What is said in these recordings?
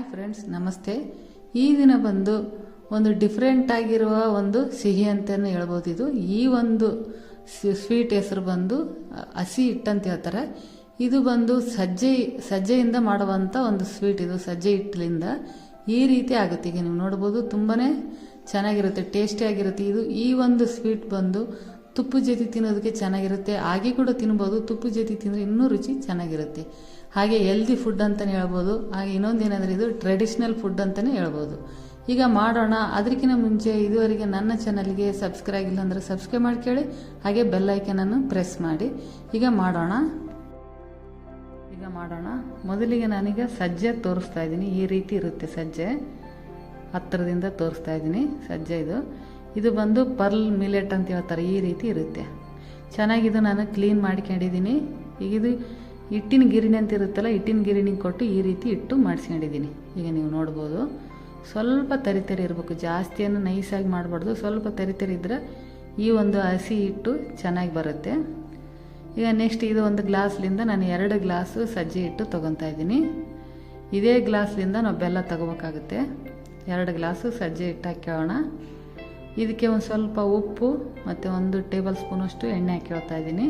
Hi friends, ನಮಸ್ತೆ. ಈ ದಿನ ಬಂದು ಒಂದು ಡಿಫ್ರೆಂಟ್ ಆಗಿರುವ ಒಂದು ಸಿಹಿ ಅಂತಲೇ ಹೇಳ್ಬೋದು ಇದು. ಈ ಒಂದು ಸ್ವೀಟ್ ಹೆಸರು ಬಂದು ಹಸಿ ಹಿಟ್ಟು ಅಂತ ಹೇಳ್ತಾರೆ. ಇದು ಬಂದು ಸಜ್ಜೆ, ಸಜ್ಜೆಯಿಂದ ಮಾಡುವಂಥ ಒಂದು ಸ್ವೀಟ್ ಇದು, ಸಜ್ಜೆ ಹಿಟ್ಟಲಿಂದ ಈ ರೀತಿ ಆಗುತ್ತೆ. ಈಗ ನೀವು ನೋಡ್ಬೋದು ತುಂಬಾ ಚೆನ್ನಾಗಿರುತ್ತೆ ಟೇಸ್ಟಿಯಾಗಿರುತ್ತೆ ಇದು. ಈ ಒಂದು ಸ್ವೀಟ್ ಬಂದು ತುಪ್ಪ ಜೊತೆ ತಿನ್ನೋದಕ್ಕೆ ಚೆನ್ನಾಗಿರುತ್ತೆ. ಹಾಗೆ ಕೂಡ ತಿನ್ಬೋದು. ತುಪ್ಪ ಜೊತೆ ತಿಂದರೆ ಇನ್ನೂ ರುಚಿ ಚೆನ್ನಾಗಿರುತ್ತೆ. ಹಾಗೆ ಹೆಲ್ದಿ ಫುಡ್ ಅಂತಲೇ ಹೇಳ್ಬೋದು. ಹಾಗೆ ಇನ್ನೊಂದು ಏನಂದರೆ ಇದು ಟ್ರೆಡಿಷ್ನಲ್ ಫುಡ್ ಅಂತಲೇ ಹೇಳ್ಬೋದು. ಈಗ ಮಾಡೋಣ. ಅದಕ್ಕಿಂತ ಮುಂಚೆ ಇದುವರೆಗೆ ನನ್ನ ಚಾನಲ್ಗೆ ಸಬ್ಸ್ಕ್ರೈಬ್ ಆಗಿಲ್ಲ ಅಂದರೆ ಸಬ್ಸ್ಕ್ರೈಬ್ ಮಾಡ್ಕೊಳ್ಳಿ ಹಾಗೆ ಬೆಲ್ ಐಕನನ್ನು ಪ್ರೆಸ್ ಮಾಡಿ. ಈಗ ಮಾಡೋಣ. ಈಗ ಮಾಡೋಣ. ಮೊದಲಿಗೆ ನಾನೀಗ ಸಜ್ಜೆ ತೋರಿಸ್ತಾ ಇದ್ದೀನಿ. ಈ ರೀತಿ ಇರುತ್ತೆ ಸಜ್ಜೆ. ಹತ್ತಿರದಿಂದ ತೋರಿಸ್ತಾ ಇದ್ದೀನಿ. ಸಜ್ಜೆ ಇದು. ಇದು ಬಂದು ಪರ್ಲ್ ಮಿಲೆಟ್ ಅಂತ ಹೇಳ್ತಾರೆ. ಈ ರೀತಿ ಇರುತ್ತೆ. ಚೆನ್ನಾಗಿದು ನಾನು ಕ್ಲೀನ್ ಮಾಡ್ಕೊಂಡಿದ್ದೀನಿ. ಈಗ ಇದು ಹಿಟ್ಟಿನ ಗಿರಣಿ ಅಂತ ಇರುತ್ತಲ್ಲ, ಹಿಟ್ಟಿನ ಗಿರಣಿ ಕೊಟ್ಟು ಈ ರೀತಿ ಇಟ್ಟು ಮಾಡಿಸ್ಕೊಂಡಿದ್ದೀನಿ. ಈಗ ನೀವು ನೋಡ್ಬೋದು, ಸ್ವಲ್ಪ ತರಿತರಿ ತರಿ ಇರಬೇಕು. ಜಾಸ್ತಿಯನ್ನು ನೈಸಾಗಿ ಮಾಡಬಾರ್ದು. ಸ್ವಲ್ಪ ತರಿತರಿ ತರಿ ಇದ್ದರೆ ಈ ಒಂದು ಹಸಿ ಹಿಟ್ಟು ಚೆನ್ನಾಗಿ ಬರುತ್ತೆ. ಈಗ ನೆಕ್ಸ್ಟ್ ಇದು ಒಂದು ಗ್ಲಾಸ್ಲಿಂದ ನಾನು ಎರಡು ಗ್ಲಾಸು ಸಜ್ಜೆ ಹಿಟ್ಟು ತೊಗೊತಾ ಇದ್ದೀನಿ. ಇದೇ ಗ್ಲಾಸ್ಲಿಂದ ನಾವು ಬೆಲ್ಲ ತಗೋಬೇಕಾಗುತ್ತೆ. ಎರಡು ಗ್ಲಾಸು ಸಜ್ಜೆ ಹಿಟ್ಟು ಹಾಕ್ಯೋಣ. ಇದಕ್ಕೆ ಒಂದು ಸ್ವಲ್ಪ ಉಪ್ಪು ಮತ್ತು ಒಂದು ಟೇಬಲ್ ಸ್ಪೂನಷ್ಟು ಎಣ್ಣೆ ಹಾಕ್ಕೊಳ್ತಾ ಇದ್ದೀನಿ.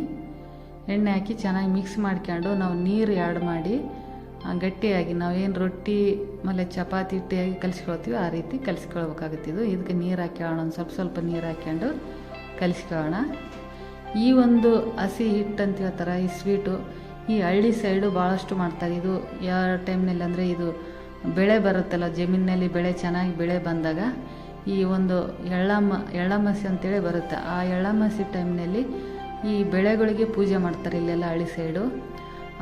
ಎಣ್ಣೆ ಹಾಕಿ ಚೆನ್ನಾಗಿ ಮಿಕ್ಸ್ ಮಾಡ್ಕೊಂಡು ನಾವು ನೀರು ಆ್ಯಡ್ ಮಾಡಿ ಗಟ್ಟಿಯಾಗಿ ನಾವೇನು ರೊಟ್ಟಿ, ಆಮೇಲೆ ಚಪಾತಿ ಹಿಟ್ಟಿಯಾಗಿ ಕಲಿಸ್ಕೊಳ್ತೀವಿ ಆ ರೀತಿ ಕಲಿಸ್ಕೊಳ್ಬೇಕಾಗುತ್ತೆ ಇದು. ಇದಕ್ಕೆ ನೀರು ಹಾಕ್ಕೊಳ್ಳೋಣ ಒಂದು ಸ್ವಲ್ಪ ಸ್ವಲ್ಪ ನೀರು ಹಾಕ್ಕೊಂಡು ಕಲಿಸ್ಕೊಳ್ಳೋಣ ಈ ಒಂದು ಹಸಿ ಹಿಟ್ಟು ಅಂತ ಹೇಳ್ತಾರೆ ಈ ಸ್ವೀಟು ಈ ಹಳ್ಳಿ ಸೈಡು ಭಾಳಷ್ಟು ಮಾಡ್ತಾರೆ. ಇದು ಯಾವ ಟೈಮ್ನಲ್ಲಿ ಅಂದರೆ ಇದು ಬೆಳೆ ಬರುತ್ತಲ್ಲ, ಜಮೀನಿನಲ್ಲಿ ಬೆಳೆ ಚೆನ್ನಾಗಿ ಬೆಳೆ ಬಂದಾಗ ಈ ಒಂದು ಎಳ್ಳಮ್ಮ ಎಳ್ಳಮಸಿ ಅಂತೇಳಿ ಬರುತ್ತೆ. ಆ ಎಳ್ಳಮಸಿ ಟೈಮ್ನಲ್ಲಿ ಈ ಬೆಳೆಗಳಿಗೆ ಪೂಜೆ ಮಾಡ್ತಾರೆ ಇಲ್ಲೆಲ್ಲ ಹಳ್ಳಿ ಸೈಡು.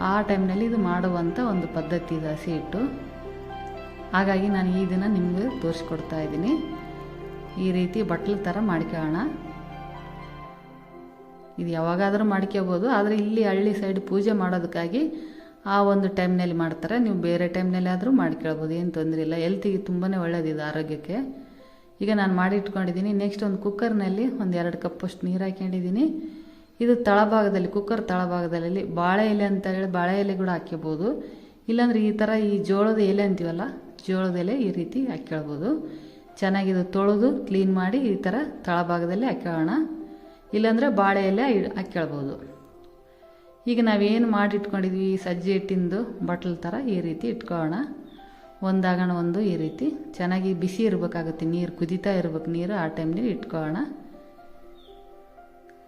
ಆ ಟೈಮ್ನಲ್ಲಿ ಇದು ಮಾಡುವಂಥ ಒಂದು ಪದ್ಧತಿ ಇದು, ಹಸಿ ಹಿಟ್ಟು. ಹಾಗಾಗಿ ನಾನು ಈ ದಿನ ನಿಮಗೆ ತೋರಿಸ್ಕೊಡ್ತಾ ಇದ್ದೀನಿ. ಈ ರೀತಿ ಬಟ್ಲ ಥರ ಮಾಡ್ಕೊಳ್ಳೋಣ. ಇದು ಯಾವಾಗಾದರೂ ಮಾಡ್ಕೋಬೋದು, ಆದರೆ ಇಲ್ಲಿ ಹಳ್ಳಿ ಸೈಡ್ ಪೂಜೆ ಮಾಡೋದಕ್ಕಾಗಿ ಆ ಒಂದು ಟೈಮ್ನಲ್ಲಿ ಮಾಡ್ತಾರೆ. ನೀವು ಬೇರೆ ಟೈಮ್ನಲ್ಲಿ ಆದರೂ ಮಾಡ್ಕೊಳ್ಬೋದು, ಏನು ತೊಂದರೆ ಇಲ್ಲ. ಹೆಲ್ತಿಗೆ ತುಂಬಾ ಒಳ್ಳೆಯದಿದೆ ಆರೋಗ್ಯಕ್ಕೆ. ಈಗ ನಾನು ಮಾಡಿ ಇಟ್ಕೊಂಡಿದ್ದೀನಿ. ನೆಕ್ಸ್ಟ್ ಒಂದು ಕುಕ್ಕರ್ನಲ್ಲಿ ಒಂದು ಎರಡು ಕಪ್ಪಷ್ಟು ನೀರು ಹಾಕ್ಕೊಂಡಿದ್ದೀನಿ ಇದು ತಳಭಾಗದಲ್ಲಿ, ಕುಕ್ಕರ್ ತಳಭಾಗದಲ್ಲಿ ಬಾಳೆ ಎಲೆ ಅಂತ ಹೇಳಿ ಬಾಳೆ ಎಲೆ ಕೂಡ ಹಾಕ್ಕೋಬೋದು ಇಲ್ಲಾಂದ್ರೆ ಈ ಥರ ಈ ಜೋಳದ ಎಲೆ ಅಂತೀವಲ್ಲ, ಜೋಳದ ಎಲೆ ಈ ರೀತಿ ಹಾಕ್ಕೊಳ್ಬೋದು ಚೆನ್ನಾಗಿದು ತೊಳೆದು ಕ್ಲೀನ್ ಮಾಡಿ ಈ ಥರ ತಳಭಾಗದಲ್ಲಿ ಹಾಕ್ಕೊಳ್ಳೋಣ ಇಲ್ಲಾಂದರೆ ಬಾಳೆ ಎಲೆ ಹಾಕ್ಕೊಳ್ಬೋದು ಈಗ ನಾವೇನು ಮಾಡಿ ಇಟ್ಕೊಂಡಿದ್ವಿ ಈ ಸಜ್ಜೆ ಹಿಟ್ಟಿಂದು ಬಟ್ಲ್ ಥರ ಈ ರೀತಿ ಇಟ್ಕೊಳ್ಳೋಣ. ಒಂದಾಗಣ ಒಂದು ಈ ರೀತಿ. ಚೆನ್ನಾಗಿ ಬಿಸಿ ಇರಬೇಕಾಗುತ್ತೆ, ನೀರು ಕುದಿತಾ ಇರ್ಬೇಕು, ನೀರು ಆ ಟೈಮ್ನಲ್ಲಿ ಇಟ್ಕೊಳ್ಳೋಣ.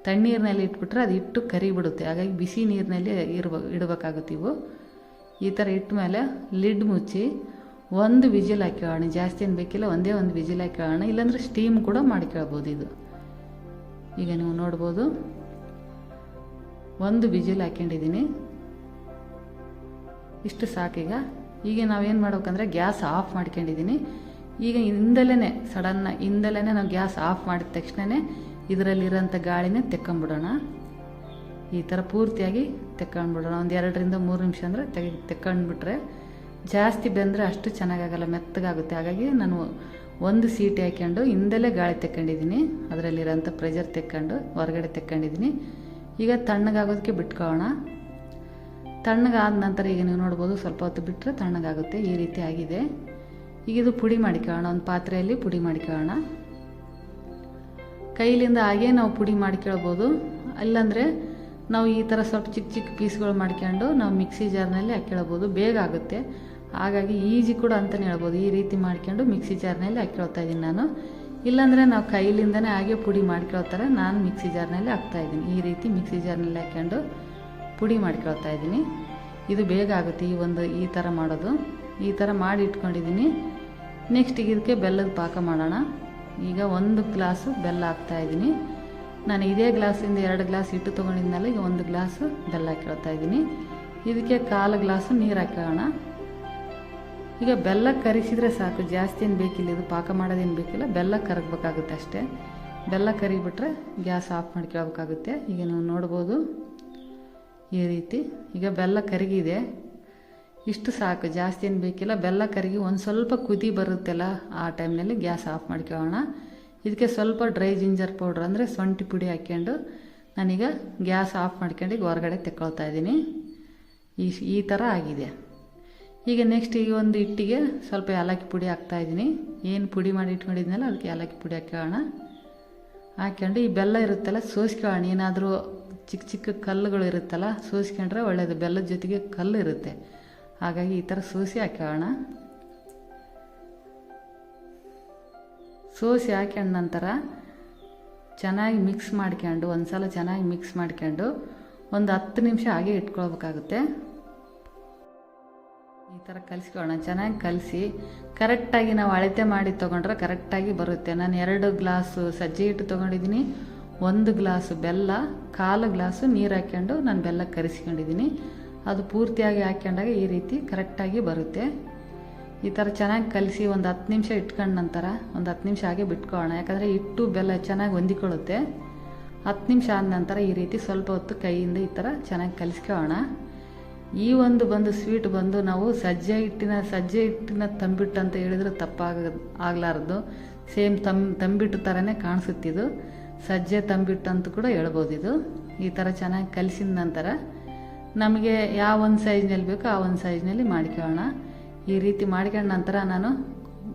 ತಣ್ಣೀರಿನಲ್ಲಿ ಇಟ್ಬಿಟ್ರೆ ಅದು ಇಟ್ಟು ಕರಿಬಿಡುತ್ತೆ. ಹಾಗಾಗಿ ಬಿಸಿ ನೀರಿನಲ್ಲಿ ಇರ್ಬ, ಇಡಬೇಕಾಗುತ್ತೆ ಇವು. ಈ ಥರ ಇಟ್ಟ ಮೇಲೆ ಲಿಡ್ ಮುಚ್ಚಿ ಒಂದು ವಿಜಿಲ್ ಹಾಕ್ಕೊಳ್ಳೋಣ ಜಾಸ್ತಿ ಏನು ಬೇಕಿಲ್ಲ, ಒಂದೇ ಒಂದು ವಿಜಿಲ್ ಹಾಕ್ಕೊಳ್ಳೋಣ ಇಲ್ಲಾಂದರೆ ಸ್ಟೀಮ್ ಕೂಡ ಮಾಡ್ಕೊಳ್ಬೋದು ಇದು. ಈಗ ನೀವು ನೋಡ್ಬೋದು. ಒಂದು ವಿಜಿಲ್ ಹಾಕ್ಕೊಂಡಿದ್ದೀನಿ. ಇಷ್ಟು ಸಾಕೀಗ. ಈಗ ನಾವೇನು ಮಾಡ್ಬೇಕಂದ್ರೆ ಗ್ಯಾಸ್ ಆಫ್ ಮಾಡ್ಕೊಂಡಿದ್ದೀನಿ. ಈಗ ಹಿಂದಲೇ ಸಡನ್ನ ಹಿಂದಲೇ ನಾವು ಗ್ಯಾಸ್ ಆಫ್ ಮಾಡಿದ ತಕ್ಷಣವೇ ಇದರಲ್ಲಿರೋಂಥ ಗಾಳಿನೇ ತೆಕ್ಕೊಂಬಿಡೋಣ. ಈ ಥರ ಪೂರ್ತಿಯಾಗಿ ತೆಕ್ಕೊಂಡ್ಬಿಡೋಣ ಒಂದು ಎರಡರಿಂದ ಮೂರು ನಿಮಿಷ ಅಂದರೆ ತೆಗೆ, ತೆಕ್ಕೊಂಡ್ಬಿಟ್ರೆ ಜಾಸ್ತಿ ಬೆಂದರೆ ಅಷ್ಟು ಚೆನ್ನಾಗಾಗಲ್ಲ, ಮೆತ್ತಗಾಗುತ್ತೆ. ಹಾಗಾಗಿ ನಾನು ಒಂದು ಸೀಟಿ ಹಾಕ್ಕೊಂಡು ಹಿಂದಲೇ ಗಾಳಿ ತೆಕ್ಕೊಂಡಿದ್ದೀನಿ. ಅದರಲ್ಲಿರೋಂಥ ಪ್ರೆಷರ್ ತೆಕ್ಕೊಂಡು ಹೊರಗಡೆ ತೆಕ್ಕೊಂಡಿದ್ದೀನಿ. ಈಗ ತಣ್ಣಗಾಗೋದಕ್ಕೆ ಬಿಟ್ಕೊಳ್ಳೋಣ. ತಣ್ಣಗಾದ ನಂತರ ಈಗ ನೀವು ನೋಡ್ಬೋದು ಸ್ವಲ್ಪ ಹೊತ್ತು ಬಿಟ್ಟರೆ ತಣ್ಣಗಾಗುತ್ತೆ. ಈ ರೀತಿ ಆಗಿದೆ. ಈಗ ಇದು ಪುಡಿ ಮಾಡಿಕೊಳ್ಳೋಣ. ಒಂದು ಪಾತ್ರೆಯಲ್ಲಿ ಪುಡಿ ಮಾಡಿಕೊಳ್ಳೋಣ. ಕೈಲಿಂದ ಹಾಗೇ ನಾವು ಪುಡಿ ಮಾಡ್ಕೊಳ್ಬೋದು ಅಲ್ಲಂದರೆ ನಾವು ಈ ಥರ ಸ್ವಲ್ಪ ಚಿಕ್ಕ ಚಿಕ್ಕ ಪೀಸ್ಗಳು ಮಾಡ್ಕೊಂಡು ನಾವು ಮಿಕ್ಸಿ ಜಾರ್ನಲ್ಲಿ ಹಾಕ್ಕೊಳ್ಬೋದು ಬೇಗ ಆಗುತ್ತೆ. ಹಾಗಾಗಿ ಈಜಿ ಕೂಡ ಅಂತಲೇ ಹೇಳ್ಬೋದು. ಈ ರೀತಿ ಮಾಡ್ಕೊಂಡು ಮಿಕ್ಸಿ ಜಾರ್ನಲ್ಲಿ ಹಾಕ್ಕೊಳ್ತಾ ಇದ್ದೀನಿ ನಾನು. ಇಲ್ಲಾಂದರೆ ನಾವು ಕೈಲಿಂದನೇ ಹಾಗೆ ಪುಡಿ ಮಾಡ್ಕೊಳ್ತಾರೆ ನಾನು ಮಿಕ್ಸಿ ಜಾರ್ನಲ್ಲಿ ಹಾಕ್ತಾಯಿದ್ದೀನಿ ಈ ರೀತಿ ಮಿಕ್ಸಿ ಜಾರ್ನಲ್ಲಿ ಹಾಕ್ಕೊಂಡು ಪುಡಿ ಮಾಡ್ಕೊಳ್ತಾ ಇದ್ದೀನಿ. ಇದು ಬೇಗ ಆಗುತ್ತೆ ಈ ಒಂದು ಈ ಥರ ಮಾಡೋದು. ಈ ಥರ ಮಾಡಿ ಇಟ್ಕೊಂಡಿದ್ದೀನಿ. ನೆಕ್ಸ್ಟ್ ಇದಕ್ಕೆ ಬೆಲ್ಲದ ಪಾಕ ಮಾಡೋಣ. ಈಗ ಒಂದು ಗ್ಲಾಸು ಬೆಲ್ಲ ಹಾಕ್ತಾ ಇದ್ದೀನಿ. ನಾನು ಇದೇ ಗ್ಲಾಸಿಂದ ಎರಡು ಗ್ಲಾಸ್ ಹಿಟ್ಟು ತೊಗೊಂಡಿದ್ನಲ್ಲ, ಈಗ ಒಂದು ಗ್ಲಾಸು ಬೆಲ್ಲ ಕೇಳ್ತಾ ಇದ್ದೀನಿ. ಇದಕ್ಕೆ ಕಾಲು ಗ್ಲಾಸು ನೀರು ಹಾಕೋಣ. ಈಗ ಬೆಲ್ಲ ಕರಿಸಿದ್ರೆ ಸಾಕು, ಜಾಸ್ತಿ ಏನು ಬೇಕಿಲ್ಲ, ಇದು ಪಾಕ ಮಾಡೋದೇನು ಬೇಕಿಲ್ಲ, ಬೆಲ್ಲ ಕರಗಬೇಕಾಗುತ್ತೆ ಅಷ್ಟೇ. ಬೆಲ್ಲ ಕರಿಬಿಟ್ರೆ ಗ್ಯಾಸ್ ಆಫ್ ಮಾಡ್ಕೊಳ್ಬೇಕಾಗುತ್ತೆ ಈಗ ನೀವು ನೋಡ್ಬೋದು ಈ ರೀತಿ. ಈಗ ಬೆಲ್ಲ ಕರಗಿದೆ. ಇಷ್ಟು ಸಾಕು, ಜಾಸ್ತಿ ಏನು ಬೇಕಿಲ್ಲ. ಬೆಲ್ಲ ಕರಗಿ ಒಂದು ಸ್ವಲ್ಪ ಕುದಿ ಬರುತ್ತಲ್ಲ ಆ ಟೈಮ್ನಲ್ಲಿ ಗ್ಯಾಸ್ ಆಫ್ ಮಾಡ್ಕೊಳ್ಳೋಣ. ಇದಕ್ಕೆ ಸ್ವಲ್ಪ ಡ್ರೈ ಜಿಂಜರ್ ಪೌಡ್ರ್ ಅಂದರೆ ಸೊಂಟಿ ಪುಡಿ ಹಾಕ್ಕೊಂಡು ನಾನೀಗ ಗ್ಯಾಸ್ ಆಫ್ ಮಾಡ್ಕೊಂಡು ಈಗ ಹೊರಗಡೆ ತೆಕ್ಕೊಳ್ತಾ ಇದ್ದೀನಿ. ಈ ಈ ಥರ ಆಗಿದೆ. ಈಗ ನೆಕ್ಸ್ಟ್ ಈ ಒಂದು ಹಿಟ್ಟಿಗೆ ಸ್ವಲ್ಪ ಏಲಕ್ಕಿ ಪುಡಿ ಹಾಕ್ತಾಯಿದ್ದೀನಿ ಏನು ಪುಡಿ ಮಾಡಿ ಇಟ್ಕೊಂಡಿದ್ನಲ್ಲ ಅದಕ್ಕೆ ಏಲಕ್ಕಿ ಪುಡಿ ಹಾಕೋಣ ಹಾಕ್ಕೊಂಡು ಈ ಬೆಲ್ಲ ಇರುತ್ತಲ್ಲ, ಸೋಸ್ಕೊಳ್ಳೋಣ. ಏನಾದರೂ ಚಿಕ್ಕ ಚಿಕ್ಕ ಕಲ್ಲುಗಳು ಇರುತ್ತಲ್ಲ, ಸೋಸ್ಕೊಂಡ್ರೆ ಒಳ್ಳೆಯದು ಬೆಲ್ಲದ ಜೊತೆಗೆ ಕಲ್ಲು ಇರುತ್ತೆ. ಹಾಗಾಗಿ ಈ ಥರ ಸೂಸಿ ಹಾಕೋಣ ಸೋಸಿ ಹಾಕ್ಯಂಡ ನಂತರ ಚೆನ್ನಾಗಿ ಮಿಕ್ಸ್ ಮಾಡ್ಕೊಂಡು ಒಂದು ಸಲ ಚೆನ್ನಾಗಿ ಮಿಕ್ಸ್ ಮಾಡ್ಕೊಂಡು ಒಂದು ಹತ್ತು ನಿಮಿಷ ಹಾಗೆ ಇಟ್ಕೊಳ್ಬೇಕಾಗುತ್ತೆ. ಈ ಥರ ಕಲಿಸ್ಕೊಳ್ಳೋಣ ಚೆನ್ನಾಗಿ ಕಲಸಿ ಕರೆಕ್ಟಾಗಿ ನಾವು ಅಳತೆ ಮಾಡಿ ತೊಗೊಂಡ್ರೆ ಕರೆಕ್ಟಾಗಿ ಬರುತ್ತೆ. ನಾನು ಎರಡು ಗ್ಲಾಸು ಸಜ್ಜೆ ಇಟ್ಟು ತೊಗೊಂಡಿದ್ದೀನಿ, ಒಂದು ಗ್ಲಾಸು ಬೆಲ್ಲ, ಕಾಲು ಗ್ಲಾಸು ನೀರು ಹಾಕ್ಕೊಂಡು ನಾನು ಬೆಲ್ಲ ಕರಿಸ್ಕೊಂಡಿದ್ದೀನಿ. ಅದು ಪೂರ್ತಿಯಾಗಿ ಹಾಕ್ಕೊಂಡಾಗ ಈ ರೀತಿ ಕರೆಕ್ಟಾಗಿ ಬರುತ್ತೆ. ಈ ಥರ ಚೆನ್ನಾಗಿ ಕಲಸಿ ಒಂದು ಹತ್ತು ನಿಮಿಷ ಇಟ್ಕೊಂಡ ನಂತರ ಒಂದು ಹತ್ತು ನಿಮಿಷ ಹಾಗೆ ಬಿಟ್ಕೊಳ್ಳೋಣ. ಯಾಕಂದರೆ ಹಿಟ್ಟು ಬೆಲ್ಲ ಚೆನ್ನಾಗಿ ಹೊಂದಿಕೊಳ್ಳುತ್ತೆ. ಹತ್ತು ನಿಮಿಷ ಆದ ನಂತರ ಈ ರೀತಿ ಸ್ವಲ್ಪ ಹೊತ್ತು ಕೈಯಿಂದ ಈ ಥರ ಚೆನ್ನಾಗಿ ಕಲಿಸ್ಕೊಳ್ಳೋಣ. ಈ ಒಂದು ಬಂದು ಸ್ವೀಟ್ ಬಂದು ನಾವು ಸಜ್ಜೆ ಹಿಟ್ಟಿನ ಸಜ್ಜೆ ಹಿಟ್ಟಿನ ತಂಬಿಟ್ಟು ಅಂತ ಹೇಳಿದ್ರೆ ತಪ್ಪಾಗ ಆಗಲಾರ್ದು. ಸೇಮ್ ತಮ್ ತಂಬಿಟ್ಟು ಥರನೇ ಕಾಣಿಸುತ್ತಿದ್ದು ಸಜ್ಜೆ ತಂಬಿಟ್ಟು ಅಂತ ಕೂಡ ಹೇಳ್ಬೋದು ಇದು. ಈ ಥರ ಚೆನ್ನಾಗಿ ಕಲಿಸಿದ ನಂತರ ನಮಗೆ ಯಾವ ಒಂದು ಸೈಜ್ನಲ್ಲಿ ಬೇಕೋ ಆ ಒಂದು ಸೈಜ್ನಲ್ಲಿ ಮಾಡ್ಕೊಳ್ಳೋಣ. ಈ ರೀತಿ ಮಾಡ್ಕೊಂಡ ನಂತರ ನಾನು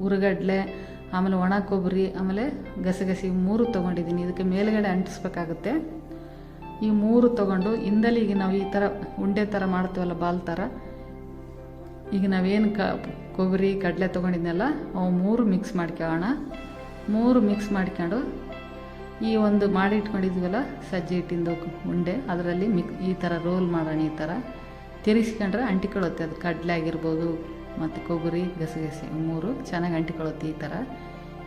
ಉರುಗಡ್ಲೆ, ಆಮೇಲೆ ಒಣ ಕೊಬ್ಬರಿ, ಆಮೇಲೆ ಗಸಗಸಿ ಮೂರು ತೊಗೊಂಡಿದ್ದೀನಿ. ಇದಕ್ಕೆ ಮೇಲುಗಡೆ ಅಂಟಿಸ್ಬೇಕಾಗುತ್ತೆ. ಈ ಮೂರು ತೊಗೊಂಡು ಈಗ ನಾವು ಈ ಥರ ಉಂಡೆ ಥರ ಮಾಡ್ತೀವಲ್ಲ ಬಾಲ್ ಥರ. ಈಗ ನಾವೇನು ಕ ಕೊಬ್ಬರಿ, ಕಡಲೆ ತೊಗೊಂಡಿದ್ನಲ್ಲ, ಅವು ಮೂರು ಮಿಕ್ಸ್ ಮಾಡ್ಕೊಳ್ಳೋಣ. ಮೂರು ಮಿಕ್ಸ್ ಮಾಡ್ಕೊಂಡು ಈ ಒಂದು ಮಾಡಿ ಇಟ್ಕೊಂಡಿದ್ವಲ್ಲ, ಸಜ್ಜೆ ಹಿಟ್ಟಿಂದು ಉಂಡೆ, ಅದರಲ್ಲಿ ಮಿಕ್, ಈ ಥರ ರೋಲ್ ಮಾಡೋಣ, ಈ ಥರ ತಿರುಗಿಸ್ಕೊಂಡ್ರೆ ಅಂಟಿಕೊಳ್ಳುತ್ತೆ, ಅದು ಕಡಲೆ ಆಗಿರ್ಬೋದು, ಮತ್ತು ಕೊಬ್ಬರಿ, ಗಸಗಸೆ ಮೂರು ಚೆನ್ನಾಗಿ ಅಂಟಿಕೊಳ್ಳುತ್ತೆ ಈ ಥರ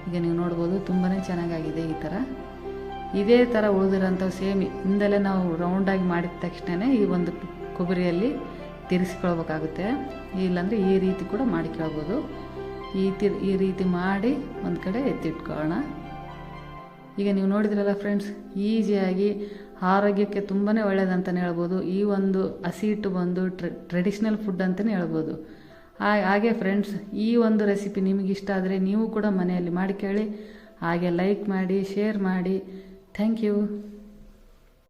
ಈಗ ನೀವು ನೋಡ್ಬೋದು ತುಂಬಾ ಚೆನ್ನಾಗಾಗಿದೆ ಈ ಥರ ಇದೇ ಥರ ಉಳಿದಿರೋಂಥವು ಸೇಮ್ ಹಿಂದಲೇ ನಾವು ರೌಂಡಾಗಿ ಮಾಡಿದ ತಕ್ಷಣ ಈ ಒಂದು ಕೊಬ್ಬರಿಯಲ್ಲಿ ತಿರ್ಸ್ಕೊಳ್ಬೇಕಾಗುತ್ತೆ ಇಲ್ಲಾಂದರೆ ಈ ರೀತಿ ಕೂಡ ಮಾಡಿಕೊಳ್ಬೋದು ಈ ತಿ ಈ ರೀತಿ ಮಾಡಿ ಒಂದು ಕಡೆ ಎತ್ತಿಟ್ಕೊಳ್ಳೋಣ. ಈಗ ನೀವು ನೋಡಿದ್ರಲ್ಲ ಫ್ರೆಂಡ್ಸ್ ಈಸಿಯಾಗಿ ಆರೋಗ್ಯಕ್ಕೆ ತುಂಬಾ ಒಳ್ಳೆಯದಂತಲೇ ಹೇಳ್ಬೋದು. ಈ ಒಂದು ಹಸಿ ಹಿಟ್ಟು ಬಂದು ಟ್ರೆಡಿಷ್ನಲ್ ಫುಡ್ ಅಂತಲೇ ಹೇಳ್ಬೋದು. ಹಾಗೆ ಫ್ರೆಂಡ್ಸ್ ಈ ಒಂದು ರೆಸಿಪಿ ನಿಮಗೆ ಇಷ್ಟ ಆದರೆ ನೀವು ಕೂಡ ಮನೆಯಲ್ಲಿ ಮಾಡಿ ಕೇಳಿ, ಹಾಗೆ ಲೈಕ್ ಮಾಡಿ ಶೇರ್ ಮಾಡಿ. Thank you